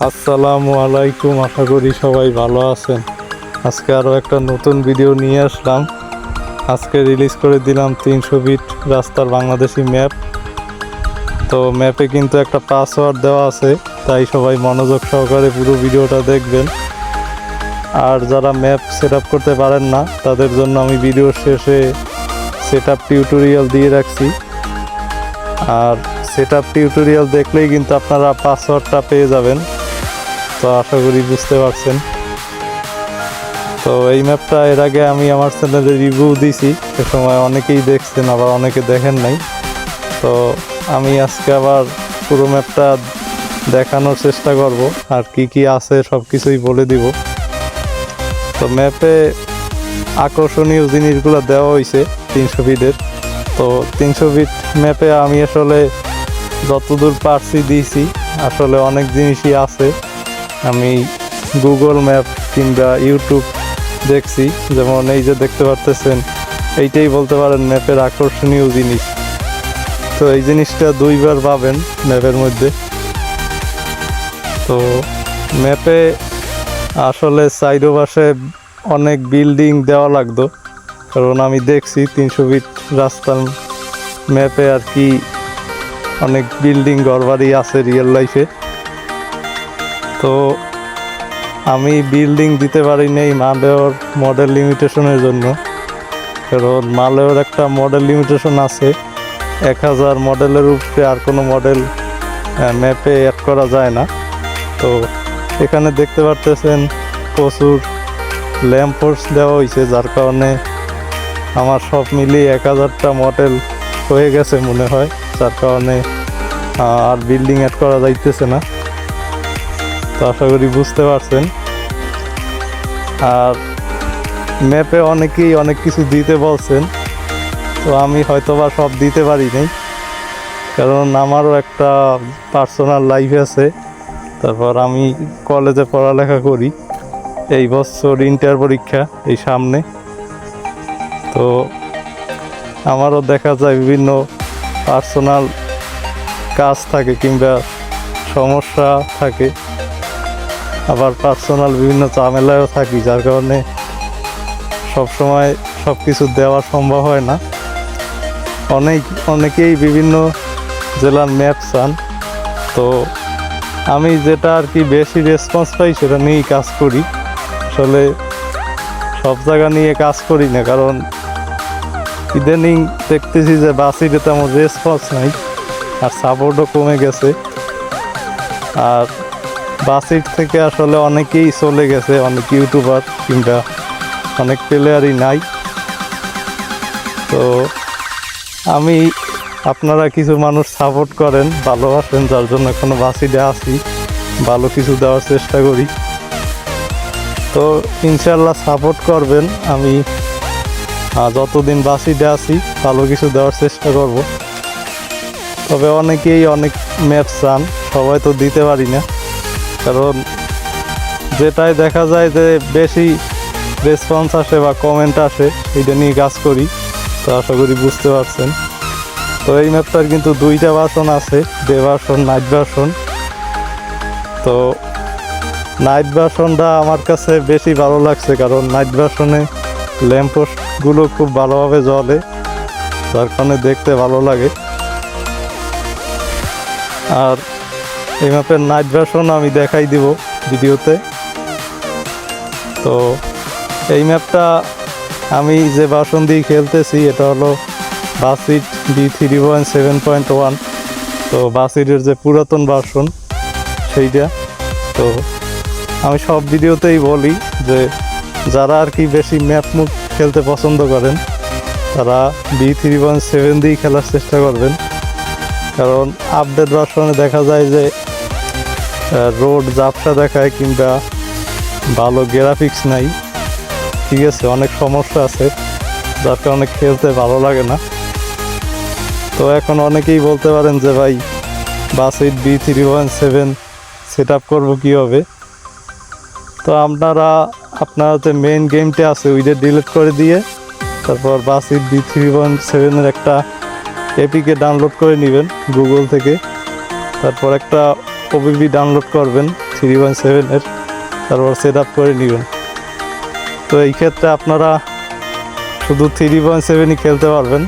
আসসালামু আলাইকুম, আশা করি সবাই ভালো আছেন। আজকে আরও একটা নতুন ভিডিও নিয়ে আসলাম। আজকে রিলিজ করে দিলাম তিনশো বিট রাস্তার বাংলাদেশি ম্যাপ তো ম্যাপে কিন্তু একটা পাসওয়ার্ড দেওয়া আছে, তাই সবাই মনোযোগ সহকারে পুরো ভিডিওটা দেখবেন। আর যারা ম্যাপ সেট করতে পারেন না, তাদের জন্য আমি ভিডিওর শেষে সেট আপ টিউটোরিয়াল দিয়ে রাখছি। আর সেট আপ টিউটোরিয়াল দেখলেই কিন্তু আপনারা পাসওয়ার্ডটা পেয়ে যাবেন। তো আশা করি বুঝতে পারছেন। তো এই ম্যাপটা এর আগে আমি আমার চ্যানেলে রিভিউ দিছি। সে সময় অনেকেই দেখছেন, আবার অনেকে দেখেন নাই। তো আমি আজকে আবার পুরো ম্যাপটা দেখানোর চেষ্টা করব, আর কি কি আছে সব কিছুই বলে দিব। তো ম্যাপে আকর্ষণীয় জিনিসগুলো দেওয়া হয়েছে তিনশো ফিটের তো তিনশো ফিট ম্যাপে আমি আসলে যতদূর পারছি দিয়েছি আসলে অনেক জিনিসই আছে। আমি গুগল ম্যাপ কিংবা ইউটিউব দেখছি। যেমন এই যে দেখতে পারতেছেন, এইটাই বলতে পারেন ম্যাপের আকর্ষণীয় জিনিস। তো এই জিনিসটা দুইবার পাবেন ম্যাপের মধ্যে। তো ম্যাপে আসলে সাইডো পাশে অনেক বিল্ডিং দেওয়া লাগতো। কারণ আমি দেখছি তিনশো ফিট রাস্তার ম্যাপে আর কি অনেক বিল্ডিং ঘরবাড়ি আছে রিয়েল লাইফে তো আমি বিল্ডিং দিতে পারি নেই মালেওর মডেল লিমিটেশনের জন্য। কারণ মালেওর একটা মডেল লিমিটেশন আছে। এক হাজার মডেলের উপরে আর কোনো মডেল ম্যাপে অ্যাড করা যায় না। তো এখানে দেখতে পারতেছেন প্রচুর ল্যাম্পোস্ট দেওয়া হয়েছে যার কারণে আমার সব মিলিয়ে এক হাজারটা মডেল হয়ে গেছে মনে হয়, যার কারণে আর বিল্ডিং অ্যাড করা যাইতেছে না। তো আশা করি বুঝতে পারছেন। আর ম্যাপে অনেকেই অনেক কিছু দিতে বলছেন, তো আমি হয়তো বা সব দিতে পারি নাই। কারণ আমারও একটা পার্সোনাল লাইফ আছে, তারপর আমি কলেজে পড়ালেখা করি। এই বছর ইন্টার পরীক্ষা, এই সামনে। তো আমারও দেখা যায় বিভিন্ন পার্সোনাল কাজ থাকে কিংবা সমস্যা থাকে। আবার পার্সোনাল বিভিন্ন ঝামেলায়ও থাকি, যার কারণে সব সময় সব কিছু দেওয়া সম্ভব হয় না। অনেক, অনেকেই বিভিন্ন জেলার ম্যাপ চান, তো আমি যেটা আর কি বেশি রেসপন্স পাই সেটা নিয়েই কাজ করি। আসলে সব জায়গা নিয়ে কাজ করি না, কারণ ইদানিং দেখতেছি যে বাসিতে তেমন রেসপন্স নাই, আর সাপোর্টও কমে গেছে। আর বাসিট থেকে আসলে অনেকেই চলে গেছে, অনেক ইউটিউবার কিংবা অনেক প্লেয়ারই নাই। তো আমি আপনারা কিছু মানুষ সাপোর্ট করেন, ভালোবাসেন, যার জন্য এখনও বাসিটে আসি ভালো কিছু দেওয়ার চেষ্টা করি। তো ইনশাল্লাহ সাপোর্ট করবেন। আমি যতদিন বাসিটে আসি ভালো কিছু দেওয়ার চেষ্টা করব। তবে অনেকেই অনেক ম্যাপ চান, সবাই তো দিতে পারি না। কারণ যেটাই দেখা যায় যে বেশি রেসপন্স আসে বা কমেন্ট আসে, এটা নিয়ে কাজ করি। তো আশা করি বুঝতে পারছেন। তো এই ম্যাপটার কিন্তু দুইটা বাসন আছে ডে বাসন নাইট বাসন তো নাইট বাসনটা আমার কাছে বেশি ভালো লাগছে কারণ নাইট ভার্সনে ল্যাম্পোস্টগুলো খুব ভালোভাবে জ্বলে, যার কারণে দেখতে ভালো লাগে। আর এই ম্যাপের নাইট ভার্সন আমি দেখাই দিব ভিডিওতে। তো এই ম্যাপটা আমি যে ভার্সন দিয়ে খেলতেছি, এটা হলো Bussid D three point seven point one তো বাসিটের যে পুরাতন ভার্সন সেইটা। তো আমি সব ভিডিওতেই বলি যে, যারা আর কি বেশি ম্যাপ মুখ খেলতে পছন্দ করেন, তারা বি থ্রি পয়েন্ট সেভেন দিয়েই খেলার চেষ্টা করবেন। কারণ আপডেট ভার্সনে দেখা যায় যে রোড জাপসা দেখায় কিংবা ভালো গ্রাফিক্স নাই। ঠিক আছে, অনেক সমস্যা আছে, যার কারণে খেলতে ভালো লাগে না। তো এখন অনেকেই বলতে পারেন যে, ভাই Bussid B three one seven set up করব কীভাবে? তো আপনারা, আপনার যে মেন গেমটা আছে, ওইটা ডিলিট করে দিয়ে তারপর বাসিট বি থ্রি ওয়ান সেভেনের একটা এপিকে ডাউনলোড করে নেবেন গুগল থেকে। তারপর একটা ওবিবি ডাউনলোড করবেন থ্রি পয়েন্ট সেভেনের তারপর সেট আপ করে নেবেন। তো এই ক্ষেত্রে আপনারা শুধু থ্রি পয়েন্ট সেভেনই খেলতে পারবেন,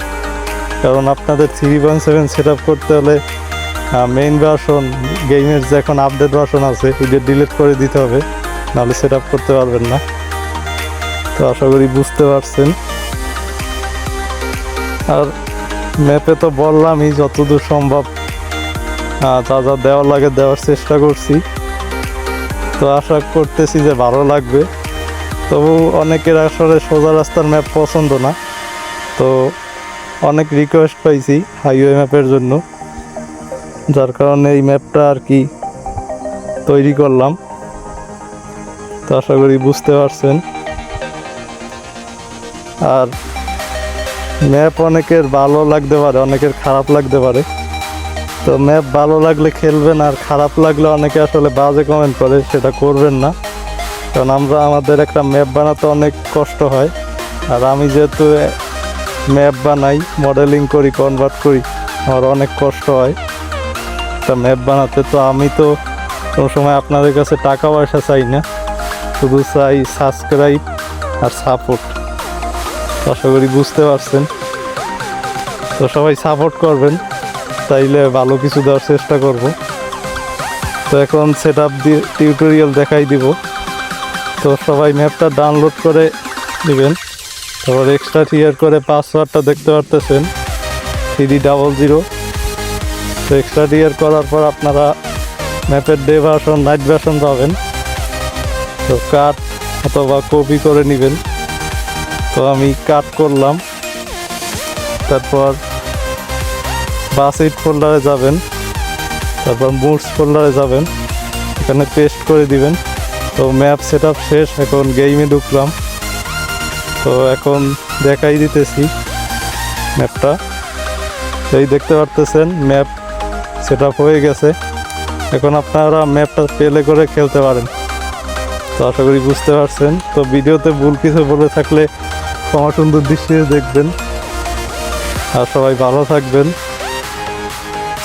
কারণ আপনাদের three point seven set up করতে হলে মেইন ভার্সন গেমের যে এখন আপডেট ভার্সন আছে ওইটা ডিলিট করে দিতে হবে, নাহলে সেট আপ করতে পারবেন না। তো আশা করি বুঝতে পারছেন। আর ম্যাপে তো বললামই, যতদূর সম্ভব যা যা দেওয়ার লাগে দেওয়ার চেষ্টা করছি। তো আশা করতেছি যে ভালো লাগবে। তবু অনেকের আসলে সোজা রাস্তার ম্যাপ পছন্দ না। তো অনেক রিকোয়েস্ট পাইছি হাইওয়ে ম্যাপের জন্য। যার কারণে এই ম্যাপটা আর কি তৈরি করলাম। তো আশা করি বুঝতে পারছেন। আর ম্যাপ অনেকের ভালো লাগতে পারে, অনেকের খারাপ লাগতে পারে। তো ম্যাপ ভালো লাগলে খেলবেন আর খারাপ লাগলে অনেকে আসলে বাজে কমেন্ট করে, সেটা করবেন না। কারণ আমরা, আমাদের একটা ম্যাপ বানাতে অনেক কষ্ট হয়। আর আমি যেহেতু ম্যাপ বানাই মডেলিং করি কনভার্ট করি, আমার অনেক কষ্ট হয়। একটা ম্যাপ বানাতে তো আমি তো কোনো সময় আপনাদের কাছে টাকা পয়সা চাই না। শুধু চাই সাবস্ক্রাইব আর সাপোর্ট আশা করি বুঝতে পারছেন। তো সবাই সাপোর্ট করবেন। তাইলে ভালো কিছু দেওয়ার চেষ্টা করব। তো এখন সেট আপ দিয়ে টিউটোরিয়াল দেখাই দিব। তো সবাই ম্যাপটা ডাউনলোড করে নেবেন তারপর এক্সট্রা টিয়ার করে পাসওয়ার্ডটা দেখতে পারতেছেন। থ্রি ডাবল জিরো তো এক্সট্রা টিয়ার করার পর আপনারা ম্যাপের ডে ভার্সন নাইট ভার্সন পাবেন। তো কাট অথবা কপি করে নেবেন। তো আমি কাট করলাম। তারপর বাস এইট ফোল্ডারে যাবেন, তারপর মুডস ফোল্ডারে যাবেন, এখানে পেস্ট করে দিবেন। তো ম্যাপ সেট শেষ, এখন গেমে ঢুকলাম। তো এখন দেখাই দিতেছি ম্যাপটা। এই দেখতে পারতেছেন, ম্যাপ সেট হয়ে গেছে। এখন আপনারা ম্যাপটা পেলে করে খেলতে পারেন। তো আশা করি বুঝতে পারছেন। তো ভিডিওতে ভুল কিছু বলে থাকলে ক্ষমা সুন্দর দৃষ্টিতে দেখবেন। আর সবাই ভালো থাকবেন।